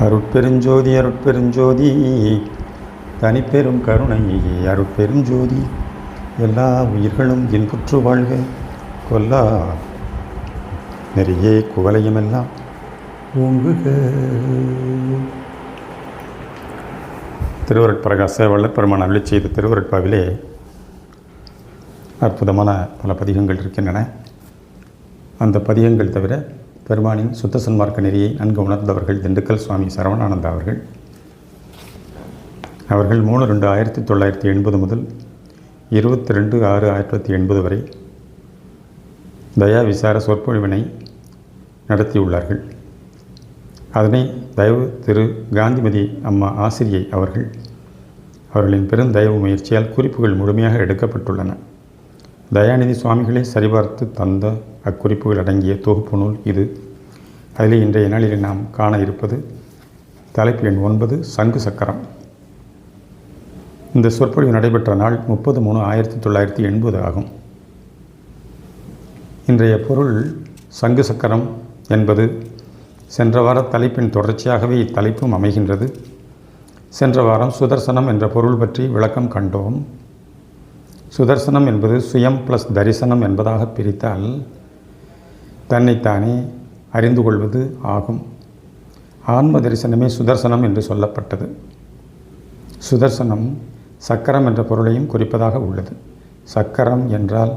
அருட்பெருஞ்சோதி அருட்பெருஞ்சோதி தனிப்பெரும் கருணை அருட்பெருஞ்சோதி. எல்லா உயிர்களும் இன்புற்று வாழ்க. கொல்லா. நிறைய குவலையுமெல்லாம் ஓங்குக. திருவருட்பிரகாச வல்லப்பெருமான் அருளி செய்த திருவருட்பாவிலே அற்புதமான பல பதிகங்கள் இருக்கின்றன. அந்த பதிகங்கள் தவிர பெருமானின் சுத்த சன்மார்க்க நெறியை நன்கு உணர்ந்தவர்கள் திண்டுக்கல் சுவாமி சரவணானந்தா அவர்கள். அவர்கள் மூணு ரெண்டு ஆயிரத்தி தொள்ளாயிரத்தி எண்பது முதல் இருபத்தி ரெண்டு ஆறு ஆயிரத்தி தொள்ளாயிரத்தி எண்பது வரை தயா விசார சொற்பொழிவினை நடத்தியுள்ளார்கள். அதனை தயவு திரு காந்திமதி அம்மா ஆசிரியை அவர்கள் அவர்களின் பெருந்தயவு முயற்சியால் குறிப்புகள் முழுமையாக எடுக்கப்பட்டுள்ளன. தயாநிதி சுவாமிகளை சரிபார்த்து தந்த அக்குறிப்புகள் அடங்கிய தொகுப்பு நூல் இது. அதில் இன்றைய நாளில் நாம் காண இருப்பது தலைப்பு எண் ஒன்பது சங்கு சக்கரம். இந்த சொற்பொழிவு நடைபெற்ற நாள் முப்பது மூணு ஆயிரத்தி தொள்ளாயிரத்தி எண்பது ஆகும். இன்றைய பொருள் சங்கு சக்கரம் என்பது சென்ற வார தலைப்பின் தொடர்ச்சியாகவே இத்தலைப்பும் அமைகின்றது. சென்ற வாரம் சுதர்சனம் என்ற பொருள் பற்றி விளக்கம் கண்டோம். சுதர்சனம் என்பது சுயம் ப்ளஸ் தரிசனம் என்பதாக பிரித்தால் தன்னைத்தானே அறிந்து கொள்வது ஆகும். ஆன்ம தரிசனமே சுதர்சனம் என்று சொல்லப்பட்டது. சுதர்சனம் சக்கரம் என்ற பொருளையும் குறிப்பதாக உள்ளது. சக்கரம் என்றால்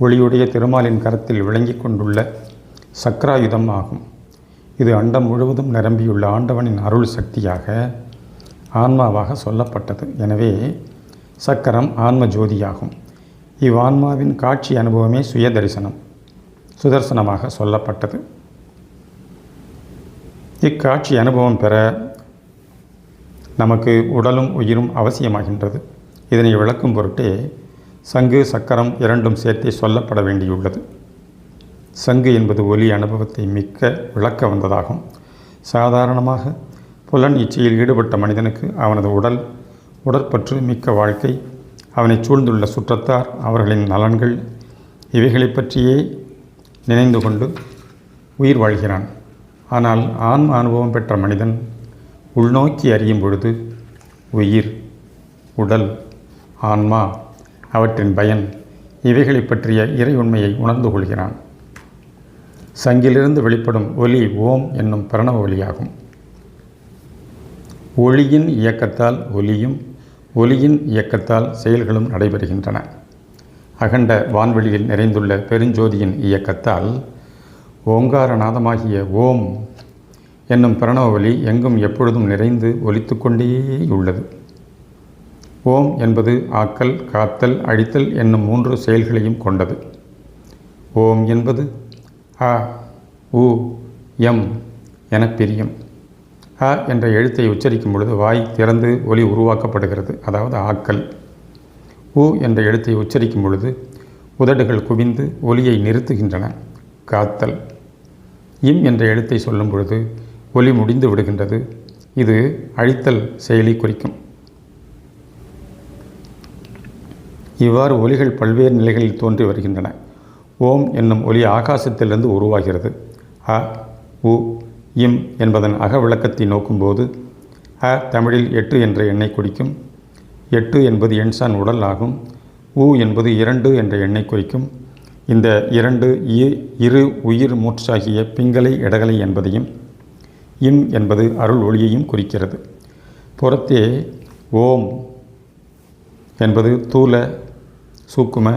ஒளியுடைய திருமாலின் கரத்தில் விளங்கி கொண்டுள்ள சக்கராயுதம் ஆகும். இது அண்டம் முழுவதும் நிரம்பியுள்ள ஆண்டவனின் அருள் சக்தியாக ஆன்மாவாக சொல்லப்பட்டது. எனவே சக்கரம் ஆன்ம ஜோதியாகும். இவ்வான்மாவின் காட்சி அனுபவமே சுய தரிசனம் சுதர்சனமாக சொல்லப்பட்டது. இக்காட்சி அனுபவம் பெற நமக்கு உடலும் உயிரும் அவசியமாகின்றது. இதனை விளக்கும் பொருட்டே சங்கு சக்கரம் இரண்டும் சேர்த்தே சொல்லப்பட வேண்டியுள்ளது. சங்கு என்பது ஒலி அனுபவத்தை மிக்க விளக்க வந்ததாகும். சாதாரணமாக புலன் இச்சையில் ஈடுபட்ட மனிதனுக்கு அவனது உடல் உடற்பற்று மிக்க வாழ்க்கை அவனை சூழ்ந்துள்ள சுற்றத்தார் அவர்களின் நலன்கள் இவைகளை பற்றியே நினைந்து கொண்டு உயிர் வாழ்கிறான். ஆனால் ஆன்ம அனுபவம் பெற்ற மனிதன் உள்நோக்கி அறியும் பொழுது உயிர் உடல் ஆன்மா அவற்றின் பயன் இவைகளை பற்றிய இறை உண்மையை உணர்ந்து கொள்கிறான். சங்கிலிருந்து வெளிப்படும் ஒலி ஓம் என்னும் பிரணவ ஒலியாகும். ஒளியின் இயக்கத்தால் ஒலியும் ஒலியின் இயக்கத்தால் செயல்களும் நடைபெறுகின்றன. அகண்ட வான்வெளியில் நிறைந்துள்ள பெருஞ்சோதியின் இயக்கத்தால் ஓங்காரநாதமாகிய ஓம் என்னும் பிரணவ ஒலி எங்கும் எப்பொழுதும் நிறைந்து ஒலித்து கொண்டே உள்ளது ஓம் என்பது ஆக்கல் காத்தல் அழித்தல் என்னும் மூன்று செயல்களையும் கொண்டது. ஓம் என்பது அ உ எம் என பிரியும். அ என்ற எழுத்தை உச்சரிக்கும் பொழுது வாய் திறந்து ஒலி உருவாக்கப்படுகிறது. அதாவது ஆக்கல். உ என்ற எழுத்தை உச்சரிக்கும் பொழுது உதடுகள் குவிந்து ஒலியை நிறுத்துகின்றன. காத்தல். இம் என்ற எழுத்தை சொல்லும் பொழுது ஒலி முடிந்து விடுகின்றது. இது அழித்தல் செயலி குறிக்கும். இவ்வாறு ஒலிகள் பல்வேறு நிலைகளில் தோன்றி வருகின்றன. ஓம் என்னும் ஒலி ஆகாசத்திலிருந்து உருவாகிறது. அ உ இம் என்பதன் அக விளக்கத்தை நோக்கும்போது அ தமிழில் எட்டு என்ற எண்ணை குறிக்கும் எட்டு என்பது எண்சான் உடல் ஆகும். உ என்பது இரண்டு என்ற எண்ணை குறிக்கும். இந்த இரண்டு இரு உயிர் மூச்சாகிய பிங்களை இடகலை என்பதையும் இம் என்பது அருள் ஒளியையும் குறிக்கிறது. புறத்தே ஓம் என்பது தூல சூக்கும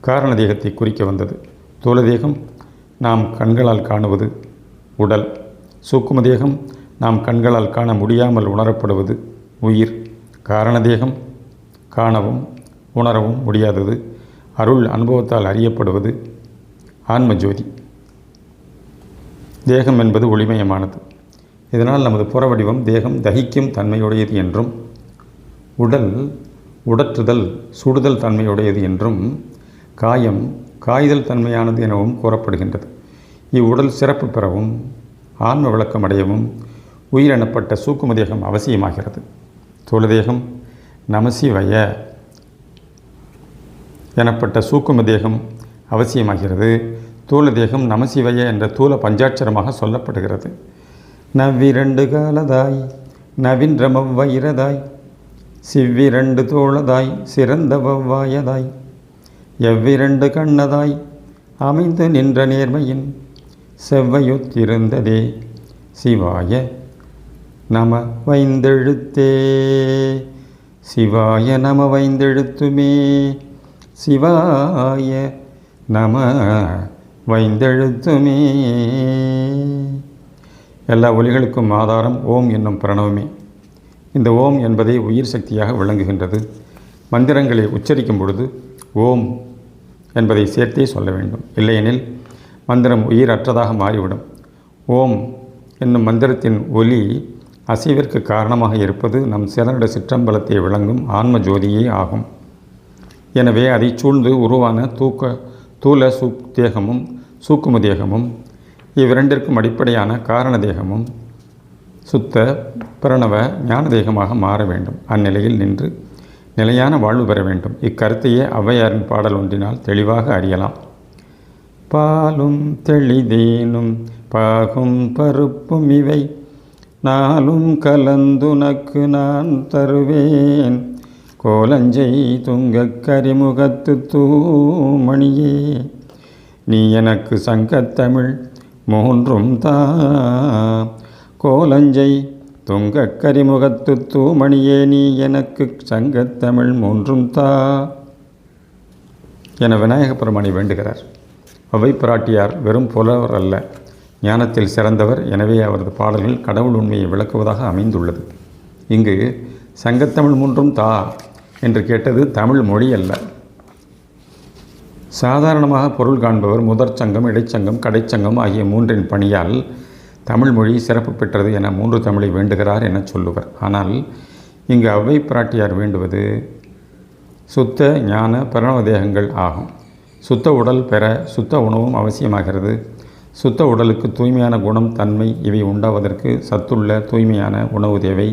காரண தேகத்தை குறிக்க வந்தது. தூல தேகம் நாம் கண்களால் காணுவது உடல். சூக்கும தேகம் நாம் கண்களால் காண முடியாமல் உணரப்படுவது உயிர். காரண தேகம் காணவும் உணரவும் முடியாதது. அருள் அனுபவத்தால் அறியப்படுவது ஆன்ம ஜோதி தேகம் என்பது ஒளிமயமானது. இதனால் நமது புறவடிவம் தேகம் தகிக்கும் தன்மையுடையது என்றும் உடல் உடற்றுதல் சுடுதல் தன்மையுடையது என்றும் காயம் காய்தல் தன்மையானது எனவும் கூறப்படுகின்றது. இவ்வுடல் சிறப்பு பெறவும் ஆன்ம விளக்கம் அடையவும் உயிரெனப்பட்ட சூக்கும தேகம் அவசியமாகிறது. தோளதேகம் நமசிவய எனப்பட்ட சூக்கும தேகம் அவசியமாகிறது. தூள தேகம் நமசிவய என்ற தூல பஞ்சாட்சரமாக சொல்லப்படுகிறது. நவ்விரண்டு காலதாய் நவின்ற சிவ்விரண்டு தோளதாய் சிறந்த வவ்வாயதாய் எவ்விரண்டு கண்ணதாய் அமைந்து நின்ற நேர்மையின் செவ்வையுத்திருந்ததே. சிவாய நம வைந்தெழுத்தே. சிவாய நம வைந்தெழுத்துமே. சிவாய நம வைந்தெழுத்துமே. எல்லா ஒலிகளுக்கும் ஆதாரம் ஓம் என்னும் பிரணவமே. இந்த ஓம் என்பதை உயிர் சக்தியாக விளங்குகின்றது. மந்திரங்களை உச்சரிக்கும் பொழுது ஓம் என்பதை சேர்த்தே சொல்ல வேண்டும். இல்லையெனில் மந்திரம் உயிரற்றதாக மாறிவிடும். ஓம் என்னும் மந்திரத்தின் ஒலி அசைவிற்கு காரணமாக இருப்பது நம் சிலரிட சிற்றம்பலத்தை விளங்கும் ஆன்ம ஜோதியே ஆகும். எனவே அதை சூழ்ந்து உருவான தூக்க தூல சூ தேகமும் சூக்கும தேகமும் இவ்விரண்டிற்கும் அடிப்படையான காரண தேகமும் சுத்த பிரணவ ஞான தேகமாக மாற வேண்டும். அந்நிலையில் நின்று நிலையான வாழ்வு பெற வேண்டும். இக்கருத்தையே ஔவையாரின் பாடல் ஒன்றினால் தெளிவாக அறியலாம். பாலும் தெளிதேனும் பாகும் பருப்பும் இவை நாளும் கலந்துனக்கு நான் தருவேன். கோலஞ்சை துங்கக் கரிமுகத்து தூமணியே. நீ எனக்கு சங்கத்தமிழ் மூன்றும் தா. கோலஞ்சை துங்கக் கரிமுகத்து தூமணியே. நீ எனக்கு சங்கத்தமிழ் மூன்றும் தா. என விநாயகப் பெருமானை வேண்டுகிறார். அவை பிராட்டியார் வெறும் புலவர் அல்ல. ஞானத்தில் சிறந்தவர். எனவே அவரது பாடல்கள் கடவுள் உண்மையை விளக்குவதாக அமைந்துள்ளது. இங்கு சங்கத்தமிழ் மூன்றும் தா என்று கேட்டது தமிழ் மொழி அல்ல. சாதாரணமாக பொருள் காண்பவர் முதற் சங்கம் இடைச்சங்கம் கடைச்சங்கம் ஆகிய மூன்றின் பணியால் தமிழ் மொழி சிறப்பு பெற்றது என மூன்று தமிழை வேண்டுகிறார் என சொல்லுவர். ஆனால் இங்கு அவ்வை பிராட்டியார் வேண்டுவது சுத்த ஞான பிரணவ தேகங்கள் ஆகும். சுத்த உடல் பெற சுத்த உணவும் அவசியமாகிறது. சுத்த உடலுக்கு தூய்மையான குணம் தன்மை இவை உண்டாவதற்கு சத்துள்ள தூய்மையான உணவு தேவை.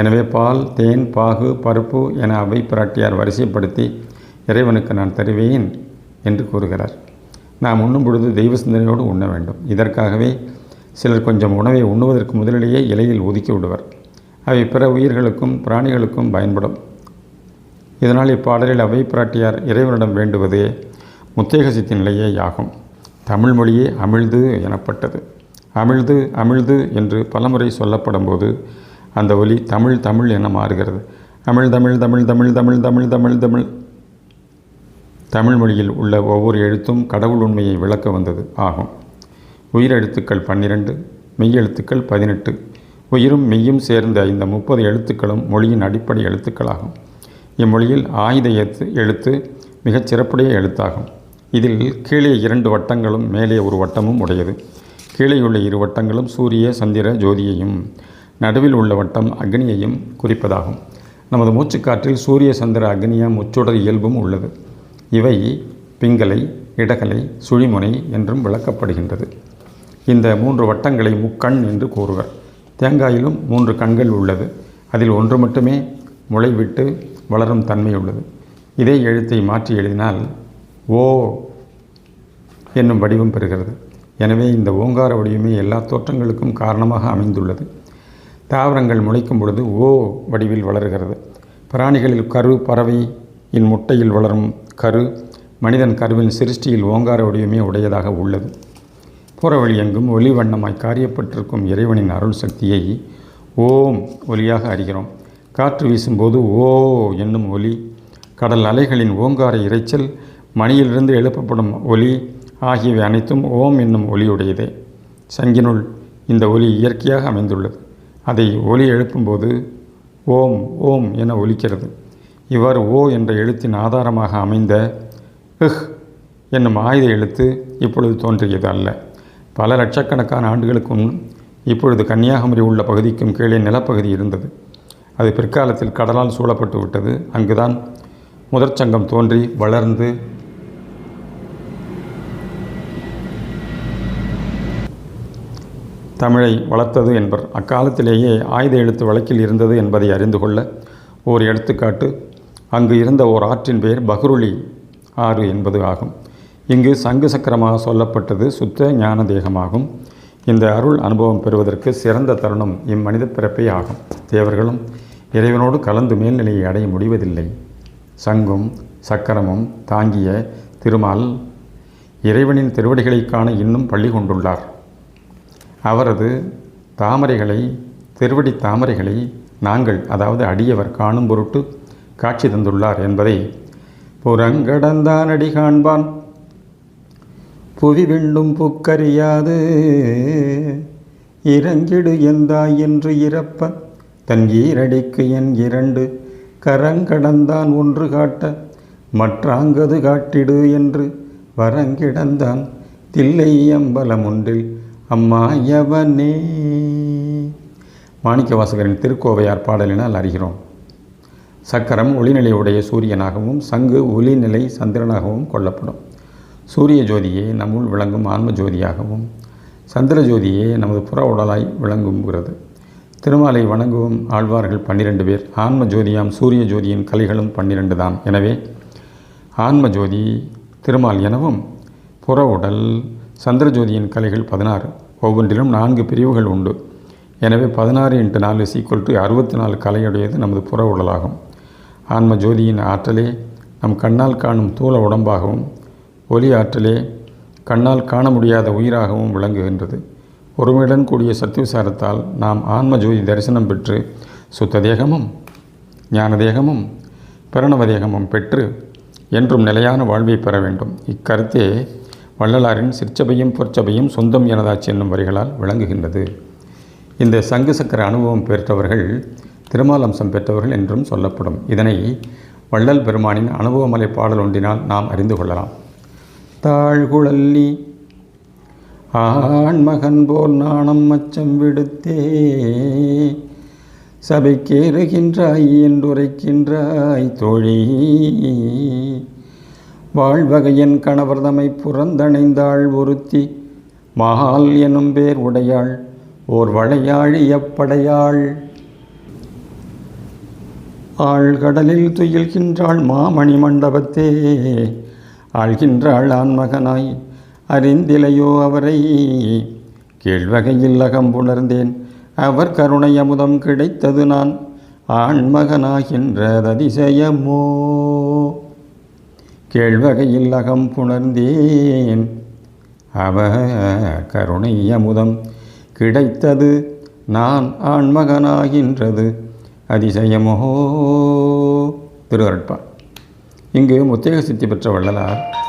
எனவே பால் தேன் பாகு பருப்பு என அவை பிராட்டியார் வரிசைப்படுத்தி இறைவனுக்கு நான் தருவேன் என்று கூறுகிறார். நாம் உண்ணும் பொழுது தெய்வ சிந்தனையோடு உண்ண வேண்டும். இதற்காகவே சிலர் கொஞ்சம் உணவை உண்ணுவதற்கு முதலிலேயே இலையில் ஒதுக்கி விடுவர். அவை பிற உயிர்களுக்கும் பிராணிகளுக்கும் பயன்படும். இதனால் இப்பாடலில் அவை பிராட்டியார் இறைவனிடம் வேண்டுவது முத்தேகசித்தின் நிலையே ஆகும் தமிழ் மொழியே அமிழ்து எனப்பட்டது. அமிழ்து அமிழ்து என்று பலமுறை சொல்லப்படும் போது அந்த ஒலி தமிழ் தமிழ் என மாறுகிறது. தமிழ் தமிழ் தமிழ் தமிழ் தமிழ் தமிழ் தமிழ் தமிழ். தமிழ் மொழியில் உள்ள ஒவ்வொரு எழுத்தும் கடவுள் உண்மையை விளக்க வந்தது ஆகும். உயிரெழுத்துக்கள் பன்னிரண்டு மெய்யெழுத்துக்கள் பதினெட்டு. உயிரும் மெய்யும் சேர்ந்த இந்த முப்பது எழுத்துக்களும் மொழியின் அடிப்படை எழுத்துக்களாகும். இம்மொழியில் ஆயுத எழுத்து எழுத்து மிகச் சிறப்புடைய எழுத்தாகும். இதில் கீழே இரண்டு வட்டங்களும் மேலே ஒரு வட்டமும் உடையது. கீழே உள்ள இரு வட்டங்களும் சூரிய சந்திர ஜோதியையும். நடுவில் உள்ள வட்டம் அக்னியையும் குறிப்பதாகும். நமது மூச்சுக்காற்றில் சூரிய சந்திர அக்னியா முச்சுடர் இயல்பும் உள்ளது. இவை பிங்கலை இடகலை சுழிமுனை என்றும் விளக்கப்படுகின்றது. இந்த மூன்று வட்டங்களை முக்கண் என்று கூறுவர். தேங்காயிலும் மூன்று கண்கள் உள்ளது. அதில் ஒன்று மட்டுமே முளைவிட்டு வளரும் தன்மை உள்ளது. இதே எழுத்தை மாற்றி எழுதினால் ஓ என்னும் வடிவம் பெறுகிறது. எனவே இந்த ஓங்கார வடிவமே எல்லா தோற்றங்களுக்கும் காரணமாக அமைந்துள்ளது. தாவரங்கள் முளைக்கும் பொழுது ஓ வடிவில் வளர்கிறது. பிராணிகளில் கரு பறவை இன் முட்டையில் வளரும் கரு மனிதன் கருவின் சிருஷ்டியில் ஓங்கார வடிவமே உடையதாக உள்ளது. புறவழி எங்கும் ஒளி வண்ணமாய் காரியப்பட்டிருக்கும் இறைவனின் அருள் சக்தியை ஓம் ஒலியாக அறிகிறோம். காற்று வீசும்போது ஓ என்னும் ஒலி கடல் அலைகளின் ஓங்கார இரைச்சல் மணியிலிருந்து எழுப்பப்படும் ஒலி ஆகியவை அனைத்தும் ஓம் என்னும் ஒலியுடையதே. சங்கினுள் இந்த ஒலி இயற்கையாக அமைந்துள்ளது. அதை ஒலி எழுப்பும்போது ஓம் ஓம் என ஒலிக்கிறது. இவ்வாறு ஓ என்ற எழுத்தின் ஆதாரமாக அமைந்த ஹ் என்னும் ஆயுத எழுத்து இப்பொழுது தோன்றியது அல்ல. பல லட்சக்கணக்கான ஆண்டுகளுக்கும் இப்பொழுது கன்னியாகுமரி உள்ள பகுதிக்கும் கீழே நிலப்பகுதி இருந்தது. அது பிற்காலத்தில் கடலால் சூழப்பட்டு விட்டது. அங்குதான் முதற்சங்கம் தோன்றி வளர்ந்து தமிழை வளர்த்தது என்பர் அக்காலத்திலேயே ஆயுத எழுத்து வழக்கில் இருந்தது என்பதை அறிந்து கொள்ள ஓர் எடுத்துக்காட்டு அங்கு இருந்த ஓர் ஆற்றின் பெயர் பகுருளி ஆறு என்பது ஆகும். இங்கு சங்கு சக்கரமாக சொல்லப்பட்டது சுத்த ஞான தேகமாகும். இந்த அருள் அனுபவம் பெறுவதற்கு சிறந்த தருணம் இம்மனித பிறப்பே ஆகும். தேவர்களும் இறைவனோடு கலந்து மேல்நிலையை அடைய முடிவதில்லை. சங்கும் சக்கரமும் தாங்கிய திருமால் இறைவனின் திருவடிகளை காண இன்னும் பள்ளி கொண்டுள்ளார். அவரது தாமரைகளை திருவடி தாமரைகளை நாங்கள் அதாவது அடியவர் காணும் பொருட்டு காட்சி தந்துள்ளார் என்பதை புறங்கடந்தான் அடி காண்பான். புவி விண்டும் புக்கறியாது இறங்கிடு எந்தாய் என்று இறப்ப தன் ஈரடிக்கு என் இரண்டு கரங்கடந்தான் ஒன்று காட்ட மற்றாங்கது காட்டிடு என்று வரங்கிடந்தான். தில்லை அம்பலம் ஒன்றில் அம்மா எவனே மாணிக்கவாசகரின் திருக்கோவையார் பாடலினால் அறிகிறோம். சக்கரம் ஒளிநிலையுடைய சூரியனாகவும் சங்கு ஒளிநிலை சந்திரனாகவும் கொள்ளப்படும். சூரிய ஜோதியே நம்முள் விளங்கும் ஆன்ம ஜோதியாகவும் சந்திர ஜோதியே நமது புற உடலாய் விளங்குகிறது. திருமாலை வணங்கும் ஆழ்வார்கள் பன்னிரண்டு பேர். ஆன்ம ஜோதியாம் சூரிய ஜோதியின் கலைகளும் பன்னிரண்டு தான் எனவே ஆன்ம ஜோதி திருமால் எனவும் புற உடல் சந்திர ஜோதியின் கலைகள் பதினாறு. ஒவ்வொன்றிலும் நான்கு பிரிவுகள் உண்டு. எனவே பதினாறு இன்ட்டு நாலு சீக்குவல் டு அறுபத்தி நாலு கலையுடையது நமது புற உடலாகும். ஆன்ம ஜோதியின் ஆற்றலே நம் கண்ணால் காணும் தூள உடம்பாகவும் ஒளி ஆற்றலே கண்ணால் காண முடியாத உயிராகவும் விளங்குகின்றது. ஒருமையுடன் கூடிய சத்தியசாரத்தால் நாம் ஆன்ம ஜோதி தரிசனம் பெற்று சுத்த தேகமும் ஞான தேகமும் பிரணவ தேகமும் பெற்று என்றும் நிலையான வாழ்வை பெற வேண்டும். இக்கருத்தே வள்ளலாரின் சிற்சபையும் பொற்சபையும் சொந்தம் எனதாச்சு என்னும் வரிகளால் விளங்குகின்றது. இந்த சங்கு சக்கர அனுபவம் பெற்றவர்கள் திருமாலம்சம் பெற்றவர்கள் என்றும் சொல்லப்படும். இதனை வள்ளல் பெருமானின் அனுபவமலை பாடல் ஒன்றினால் நாம் அறிந்து கொள்ளலாம். தாழ்குழல்லி ஆண்மகன் போல் நாணம் அச்சம் விடுத்தே. சபைக்கேறுகின்றாய் என்றுரைக்கின்றாய் தோழி. வாழ்வகையின் கணவர்தமை புறந்தணைந்தாள் ஒருத்தி. மகால் எனும் பேர் உடையாள் ஓர் வளையாழியப்படையாள் ஆழ்கடலில் துயில்கின்றாள் மாமணி மண்டபத்தே. ஆழ்கின்றாள் ஆண்மகனாய் அறிந்திலையோ அவரை. கீழ்வகையில் அகம்புணர்ந்தேன் அவர் கருணை அமுதம் கிடைத்தது நான். ஆண்மகனாகின்ற அதிசயமோ கேழ்வகையில் அகம் புணர்ந்தேன். அவ கருணை அமுதம் கிடைத்தது நான் ஆண்மகனாகின்றது. அதிசயமோ? திருவருட்பா. இங்கு முத்தேக சித்தி பெற்ற வள்ளலார்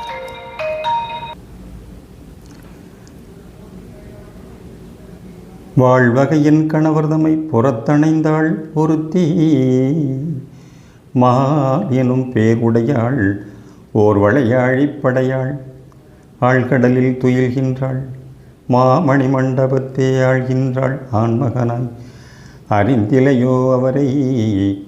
வாழ்வகையின் கணவர்தமை புறத்தணைந்தாள் ஒருத்தி மா எனும் பேருடையாள் ஓர் வளையாழிப்படையாள் ஆழ்கடலில் துயில்கின்றாள். மாமணி மண்டபத்தே ஆழ்கின்றாள். ஆண்மகனாய் அறிந்திலையோ அவரை?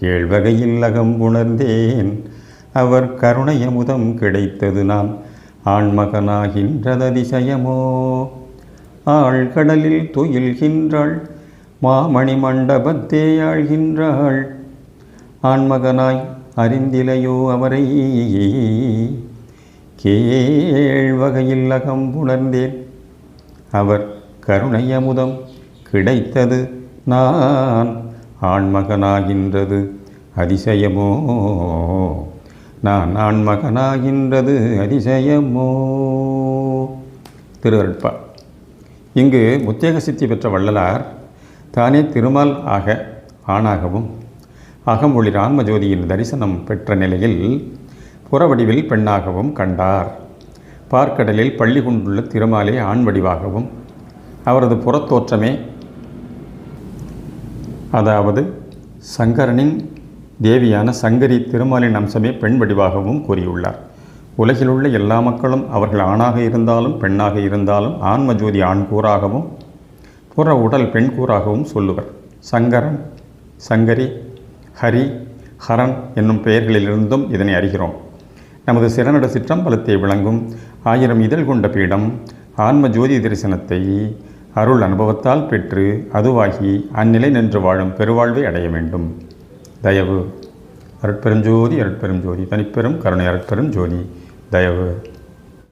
கேழ்வகையில் அகம் உணர்ந்தேன் அவர் கருணையமுதம் கிடைத்தது நான். ஆண்மகனாகின்றததிசயமோ? ஆழ்கடலில் துயில்கின்றாள். மாமணி மண்டபத்தே ஆழ்கின்றாள். ஆண்மகனாய் அறிந்திலையோ அவரை? கேழ்வகையில் அகம் உணர்ந்தேன் அவர் கருணையமுதம் கிடைத்தது நான். ஆண்மகனாகின்றது அதிசயமோ? நான் ஆண்மகனாகின்றது அதிசயமோ? திருவருட்பா இங்கு முத்தேக சித்தி பெற்ற வள்ளலார் தானே திருமால் ஆக ஆணாகவும் அகமொழி ராமஜோதியின் தரிசனம் பெற்ற நிலையில் புறவடிவில் பெண்ணாகவும் கண்டார். பார்க்கடலில் பள்ளி கொண்டுள்ள திருமாலே ஆண் வடிவாகவும் அவரது புறத்தோற்றமே அதாவது சங்கரனின் தேவியான சங்கரி திருமாலின் அம்சமே பெண் வடிவாகவும் கூறியுள்ளார். உலகிலுள்ள எல்லா மக்களும் அவர்கள் ஆணாக இருந்தாலும் பெண்ணாக இருந்தாலும் ஆன்ம ஜோதி ஆண் கூறாகவும் புற உடல் பெண் கூறாகவும் சொல்லுவர். சங்கரன் சங்கரி ஹரி ஹரன் என்னும் பெயர்களிலிருந்தும் இதனை அறிகிறோம். நமது சிறநட சிற்றம்பலத்தை விளங்கும் ஆயிரம் இதழ் கொண்ட பீடம் ஆன்ம ஜோதி தரிசனத்தை அருள் அனுபவத்தால் பெற்று அதுவாகி அந்நிலை நின்று வாழும் பெருவாழ்வை அடைய வேண்டும். தயவு. அருட்பெருஞ்சோதி அருட்பெரும் ஜோதி தனிப்பெரும் கருணை அருட்பெரும் ஜோதி தயவு.